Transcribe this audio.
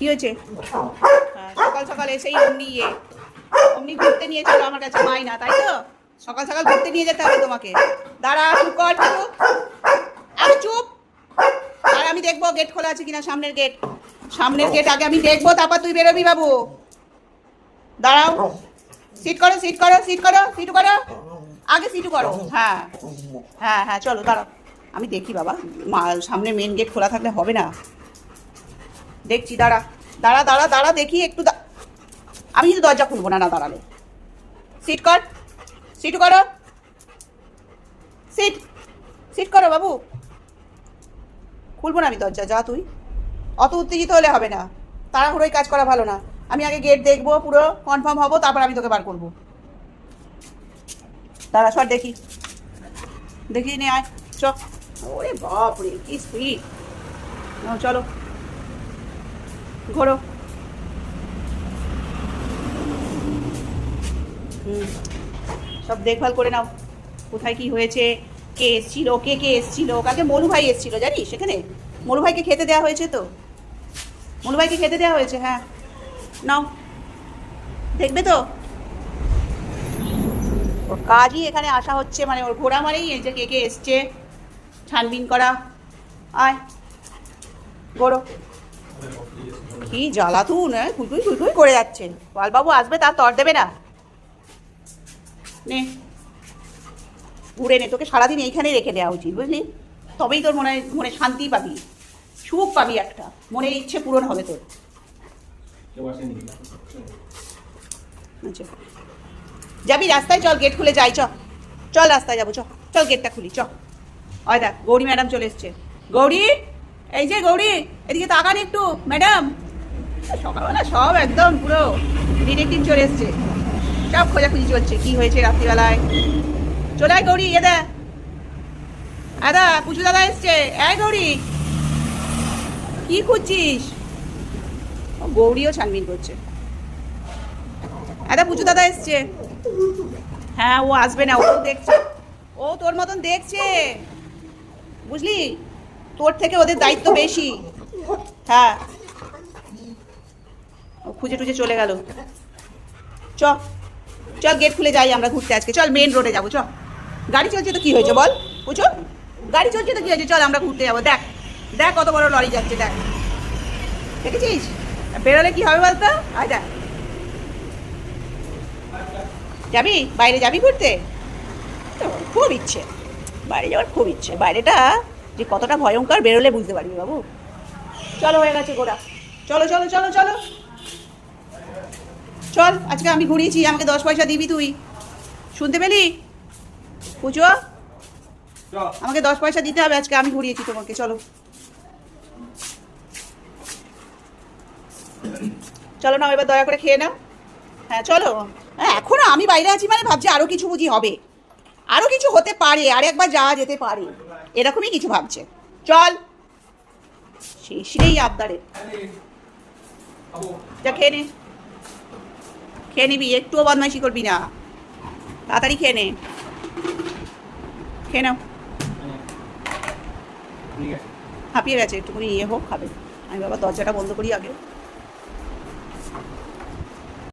কি হয়েছে? হ্যাঁ, সকাল সকাল এসেই অমনি ইয়ে অমনি ঘুরতে নিয়ে চলো আমার কাছে মাই না তাই তো? সকাল সকাল ঘুরতে নিয়ে যেতে হবে তোমাকে। দাঁড়া চুপ কর চুপ। আর চুপ। আর আমি দেখব গেট খোলা আছে কিনা সামনের গেট সামনের গেট আগে আমি দেখব তারপর তুই বেরোবি বাবু। দাঁড়াও। সিট করো সিট করো সিট করো সিটু করো। আগে সিটু করো। হ্যাঁ। হ্যাঁ হ্যাঁ চলো দাঁড়াও। আমি দেখি বাবা সামনে মেন গেট খোলা থাকলে হবে না। দেখছি, দাঁড়া দাঁড়া দাঁড়া দাঁড়া, দেখি একটু আমি কিন্তু দরজা খুলবো না না, দাঁড়ালে। সিট কর সিট করো। সিট সিট করো বাবু। খুলবো না আমি দরজা, যা তুই। অত উত্তেজিত হলে হবে না। তাড়াহুড়োই কাজ করা ভালো না। আমি আগে গেট দেখব, পুরো কনফার্ম হব, তারপর আমি তোকে বার করব। দাঁড়া, সর দেখি। দেখি নে, আয়। চ। ওরে বাপ রে কি স্পিড চলো। ঘোরো। সব দেখভাল করে নাও। কোথায় কি হয়েছে? কে এসছিল? কে কে এসছিল? কালকে মলু ভাই এসছিল, জানিস সেখানে? মলু ভাইকে খেতে দেওয়া হয়েছে তো? মলু ভাইকে খেতে দেওয়া হয়েছে হ্যাঁ। নাও। দেখবে তো? ওর কাজই এখানে আসা হচ্ছে মানে ওর ঘোরা মানেই এই যে কে কে এসছে। ছানবিন করা। আয়। গড়ো কি জ্বালাতুন হ্যাঁ? কুইকুই কুইকুই করে যাচ্ছে পালবাবু আসবে তার তর দেবে না। নে। ঘুরে নে তোকে সারাদিন এইখানেই রেখে দেওয়া উচিত বুঝলি? তবেই তোর মনে মনে শান্তি পাবি। সুখ পাবি একটা। মনের ইচ্ছে পূরণ হবে তোর। আচ্ছা। যাবি রাস্তায়? চল গেট খুলে যাই চ। চল রাস্তায় যাব চ। চল গেটটা খুলি চ। হয় দেখ গৌরী ম্যাডাম চলে এসছে। গৌরী? এই যে গৌরী এদিকে তাকান একটু। ম্যাডাম সকালবেলা সব একদম পুরো ডিটেকটিভ চলে এসছে। সব খোঁজাখুঁজি চলছে, কি হয়েছে রাত্রিবেলায়। চলে আয় গৌরী এদা আদা পুচু দাদা এসছে। এই গৌরী। কি খুঁজছিস? গৌরীও ছানবিন করছে। একটা পুচু দাদা এসছে। হ্যাঁ ও আসবে না, ও দেখছে। ও তোর মতন দেখছে। বুঝলি? তোর থেকে ওদের দায়িত্ব বেশি। হ্যাঁ। খুঁজে টুজে চলে গেল। চ চল গেট খুলে যাই আমরা ঘুরতে আজকে। চল মেন রোডে যাব, চ। গাড়ি চলছে তো কি হয়েছে বল? বুঝো গাড়ি চলছে তো কি হয়েছে? চল, আমরা ঘুরতে যাব। দেখ দেখ কত বড় লরি যাচ্ছে, দেখ। দেখেছিস? বেরোলে কি হবে বলতো? আয় দেখ। যাবি? বাইরে যাবি ঘুরতে? খুব ইচ্ছে। বাইরে যাওয়ার খুব ইচ্ছে। বাইরেটা যে কতটা ভয়ঙ্কর, বেরোলে বুঝতে পারবি বাবু। চলো হয়ে গেছে গোড়া। চলো চলো চলো চলো। চল আজকে আমি ঘুরিয়েছি আমাকে দশ পয়সা দিবি তুই। শুনতে পেলি? পুজো? আমাকে দশ পয়সা দিতে হবে আজকে আমি ঘুরিয়েছি তোমাকে চলো। চলো না এবার দয়া করে খেয়ে নাও। হ্যাঁ চলো। হ্যাঁ এখনও আমি বাইরে আছি মানে ভাবছি আরও কিছু বুঝি হবে। আরও কিছু হতে পারে আর একবার যাওয়া যেতে পারে। এরকমই কিছু ভাবছে। চল। সেই আবদারে। যা খেয়ে নে। খেয়ে নিবি একটুও বদমাইশি করবি না। তাড়াতাড়ি খেয়ে নে। খেয়ে নাও। হাঁপিয়ে গেছে একটুখানি ইয়ে হোক খাবে। আমি বাবা দরজাটা বন্ধ করি আগে।